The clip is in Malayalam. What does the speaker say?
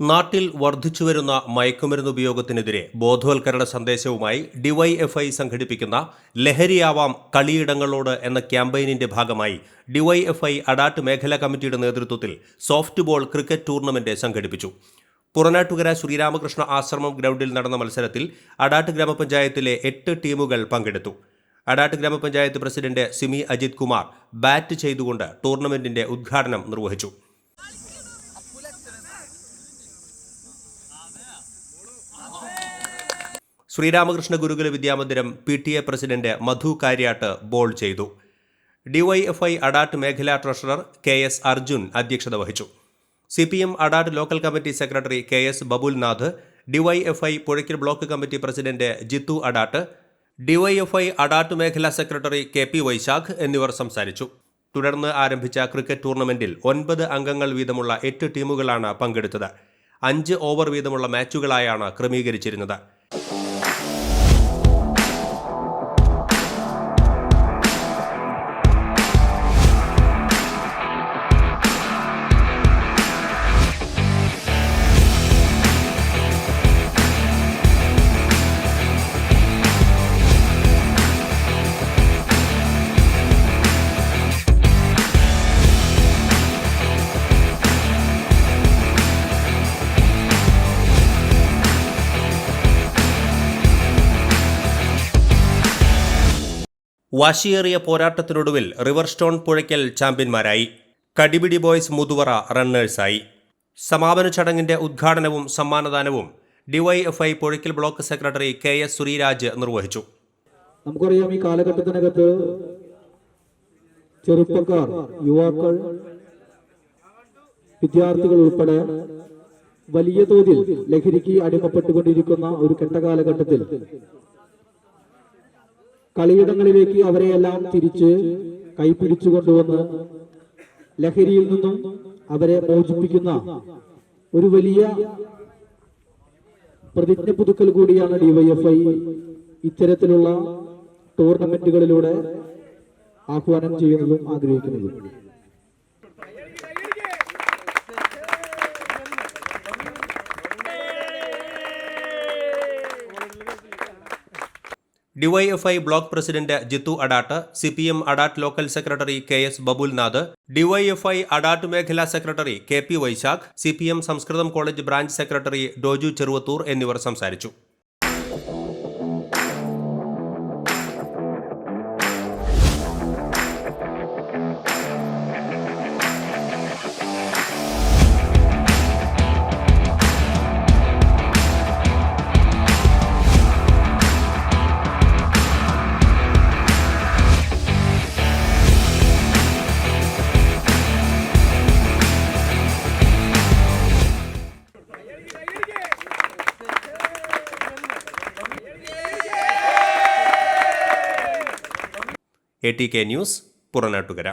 നാട്ടിൽ വർദ്ധിച്ചുവരുന്ന മയക്കുമരുന്ന് ഉപയോഗത്തിനെതിരെ ബോധവൽക്കരണ സന്ദേശവുമായി ഡിവൈഎഫ്ഐ സംഘടിപ്പിക്കുന്ന ലഹരിയാവാം കളിയിടങ്ങളോട് എന്ന ക്യാമ്പയിനിന്റെ ഭാഗമായി ഡിവൈഎഫ്ഐ അഡാട്ട് മേഖലാ കമ്മിറ്റിയുടെ നേതൃത്വത്തിൽ സോഫ്റ്റ് ബോൾ ക്രിക്കറ്റ് ടൂർണമെന്റ് സംഘടിപ്പിച്ചു. പുറനാട്ടുകര ശ്രീരാമകൃഷ്ണ ആശ്രമം ഗ്രൗണ്ടിൽ നടന്ന മത്സരത്തിൽ അഡാട്ട് ഗ്രാമപഞ്ചായത്തിലെ എട്ട് ടീമുകൾ പങ്കെടുത്തു. അഡാട്ട് ഗ്രാമപഞ്ചായത്ത് പ്രസിഡന്റ് സിമി അജിത് കുമാർ ബാറ്റ് ചെയ്തുകൊണ്ട് ടൂർണമെന്റിന്റെ ഉദ്ഘാടനം നിർവഹിച്ചു. Sreeramakrishna Gurukula Vidyamandiram P T A president Madhu Kariyat ball ചെയ്തു. ഡിവൈഎഫ്ഐ അഡാട്ട് മേഖലാ ട്രഷറർ കെ എസ് അർജുൻ അധ്യക്ഷത വഹിച്ചു. C P M Adat local committee secretary K S Babulnath DYFI Puzhakkal block committee president Jithu Adat DYFI Adat മേഖലാ സെക്രട്ടറി കെ പി വൈശാഖ് എന്നിവർ സംസാരിച്ചു. തുടർന്ന് ആരംഭിച്ച ക്രിക്കറ്റ് ടൂർണമെന്റിൽ ഒൻപത് അംഗങ്ങൾ വീതമുള്ള എട്ട് ടീമുകളാണ് പങ്കെടുത്തത്. അഞ്ച് ഓവർ വീതമുള്ള മാച്ചുകളായാണ് ക്രമീകരിച്ചിരുന്നത്. വാശിയേറിയ പോരാട്ടത്തിനൊടുവിൽ റിവർസ്റ്റോൺ പുഴയ്ക്കൽ ചാമ്പ്യന്മാരായി. കടിപിടി ബോയ്സ് മുതുവറ റണ്ണേഴ്സായി. സമാപന ചടങ്ങിന്റെ ഉദ്ഘാടനവും സമ്മാനദാനവും DYFI Puzhakkal block secretary K S Sureeraj നിർവഹിച്ചു. നമുക്കറിയാം ഈ കാലഘട്ടത്തിനകത്ത് ചെറുപ്പക്കാർ യുവാക്കൾ വിദ്യാർത്ഥികൾ ഉൾപ്പെടെ വലിയ തോതിൽ ലഹരിക്ക് അടിമപ്പെട്ടുകൊണ്ടിരിക്കുന്ന ഒരു കെട്ട കാലഘട്ടത്തിൽ കളിയിടങ്ങളിലേക്ക് അവരെയെല്ലാം തിരിച്ച് കൈപിടിച്ചു കൊണ്ടുവന്ന് ലഹരിയിൽ നിന്നും അവരെ മോചിപ്പിക്കുന്ന ഒരു വലിയ പ്രതിജ്ഞ പുതുക്കൽ കൂടിയാണ് ഡിവൈഎഫ്ഐ. ഇത്തരത്തിലുള്ള ടൂർണമെന്റുകളിലൂടെ ആഹ്വാനം ചെയ്യുന്നതും ആഗ്രഹിക്കുന്നതും. DYFI block president Jithu Adat C P M Adat local secretary K S Babulnath DYFI Adat മേഖലാ secretary K P Vaishakh C P M Samskritham college branch secretary Doju Cheruvathur എന്നിവർ സംസാരിച്ചു. A T K news Puranattukara.